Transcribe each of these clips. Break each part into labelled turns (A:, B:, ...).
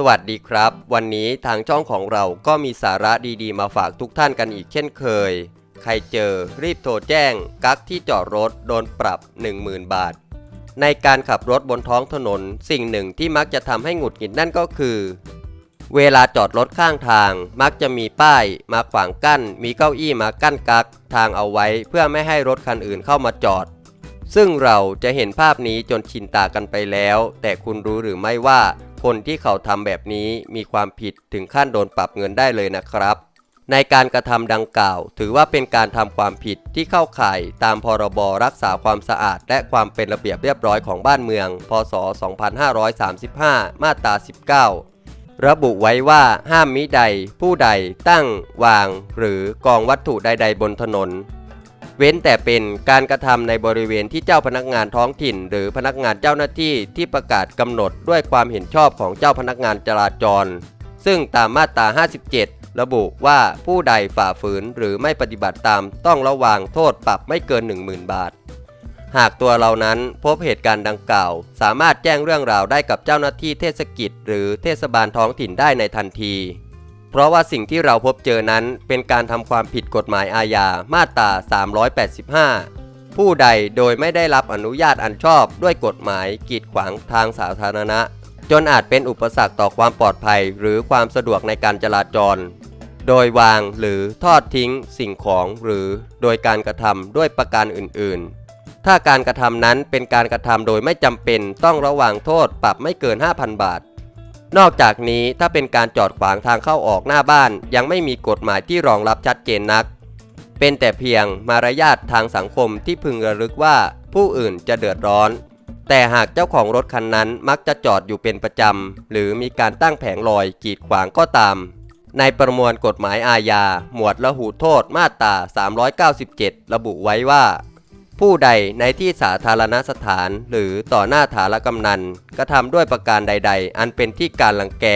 A: สวัสดีครับ วันนี้ทางช่องของเราก็มีสาระดีๆ มาฝากทุกท่านกันอีกเช่นเคย ใครเจอรีบโทรแจ้ง กักที่จอดรถโดนปรับ 10,000 บาท ในการขับรถบนท้องถนน สิ่งหนึ่งที่มักจะทำให้หงุดหงิดนั่นก็คือ เวลาจอดรถข้างทาง มักจะมีป้าย มาขวางกั้น มีเก้าอี้มากั้นกัก ทางเอาไว้เพื่อไม่ให้รถคันอื่นเข้ามาจอด ซึ่งเราจะเห็นภาพนี้จนชินตากันไปแล้ว แต่คุณรู้หรือไม่ว่า คนที่เขาทำแบบนี้มีความผิดถึงขั้นโดนปรับเงินได้เลยนะครับ ในการกระทำดังกล่าว ถือว่าเป็นการทำความผิดที่เข้าข่ายตามพรบรักษาความสะอาด และความเป็นระเบียบเรียบร้อยของบ้านเมือง พศ 2535 มาตรา 19ระบุไว้ว่าห้ามมิใด ผู้ใดตั้ง วาง หรือกองวัตถุใด ๆ บนถนน เว้นแต่เป็นการกระทำในบริเวณที่เจ้าพนักงานท้องถิ่น หรือพนักงานเจ้าหน้าที่ที่ประกาศกำหนดด้วยความเห็นชอบของเจ้าพนักงานจราจร ซึ่งตามมาตรา 57 ระบุว่าผู้ใดฝ่าฝืนหรือไม่ปฏิบัติตามต้องระวางโทษปรับไม่เกิน 10,000 บาท หากตัวเรานั้นพบเหตุการณ์ดังกล่าว สามารถแจ้งเรื่องราวได้กับเจ้าหน้าที่เทศกิจ หรือเทศบาลท้องถิ่นได้ในทันที เพราะว่าสิ่งที่เราพบเจอนั้นเป็นการทำความผิดกฎหมายอาญามาตรา 385 ผู้ใดโดยไม่ได้รับอนุญาตอันชอบด้วยกฎหมายกีดขวางทางสาธารณะ จนอาจเป็นอุปสรรคต่อความปลอดภัยหรือความสะดวกในการจราจร โดยวางหรือทอดทิ้งสิ่งของหรือโดยการกระทำด้วยประการอื่น ๆถ้าการกระทำนั้นเป็นการกระทำโดยไม่จำเป็นต้องระวังโทษปรับไม่เกิน 5,000 บาท นอกจากนี้ถ้าเป็นการจอดขวางทางเข้าออกหน้าบ้าน ยังไม่มีกฎหมายที่รองรับชัดเจนนัก เป็นแต่เพียงมารยาททางสังคมที่พึงระลึกว่าผู้อื่นจะเดือดร้อน แต่หากเจ้าของรถคันนั้นมักจะจอดอยู่เป็นประจำ หรือมีการตั้งแผงลอยกีดขวางก็ตาม ในประมวลกฎหมายอาญา หมวดละหูโทษมาตรา 397 ระบุไว้ว่า ผู้ใดในที่สาธารณสถาน หรือต่อหน้าฐารกำนันกระทำด้วยประการใด ๆ อันเป็นที่การลังแก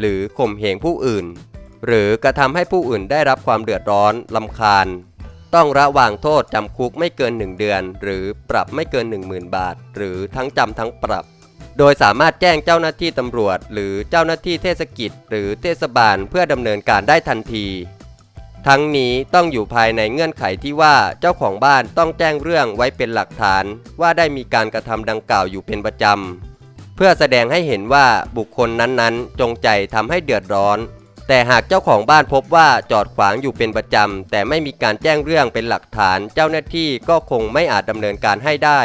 A: หรือข่มเหงผู้อื่น หรือกระทำให้ผู้อื่นได้รับความเดือดร้อนลำคาญ ต้องระวางโทษจำคุกไม่เกิน 1 เดือน หรือปรับไม่เกิน 10,000 บาท หรือทั้งจำทั้งปรับ โดยสามารถแจ้งเจ้าหน้าที่ตำรวจ หรือเจ้าหน้าที่เทศกิจ หรือเทศบาลเพื่อดำเนินการได้ทันที ทั้งนี้ต้องอยู่ภายในเงื่อนไขที่ว่าเจ้าของบ้านต้องแจ้งเรื่องไว้เป็นหลักฐาน ว่าได้มีการกระทำดังกล่าวอยู่เป็นประจำ เพื่อแสดงให้เห็นว่าบุคคลนั้นๆ จงใจทำให้เดือดร้อน แต่หากเจ้าของบ้านพบว่าจอดขวางอยู่เป็นประจำ แต่ไม่มีการแจ้งเรื่องเป็นหลักฐาน เจ้าหน้าที่ก็คงไม่อาจดำเนินการให้ได้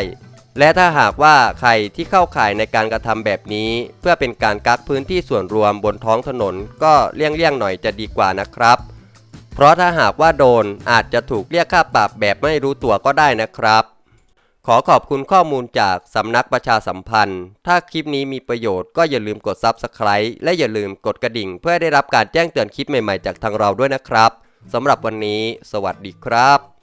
A: และถ้าหากว่าใครที่เข้าข่ายในการกระทำแบบนี้ เพื่อเป็นการกักพื้นที่ส่วนรวมบนท้องถนน ก็เลี่ยงๆหน่อยจะดีกว่านะครับ เพราะถ้าหากว่าโดนอาจจะถูกเรียกค่าปรับแบบไม่รู้ตัวก็ได้นะครับ ขอขอบคุณข้อมูลจากสำนักประชาสัมพันธ์ ถ้าคลิปนี้มีประโยชน์ก็อย่าลืมกด Subscribe และอย่าลืมกดกระดิ่ง เพื่อได้รับการแจ้งเตือนคลิปใหม่ๆจากทางเราด้วยนะครับสำหรับวันนี้ สวัสดีครับ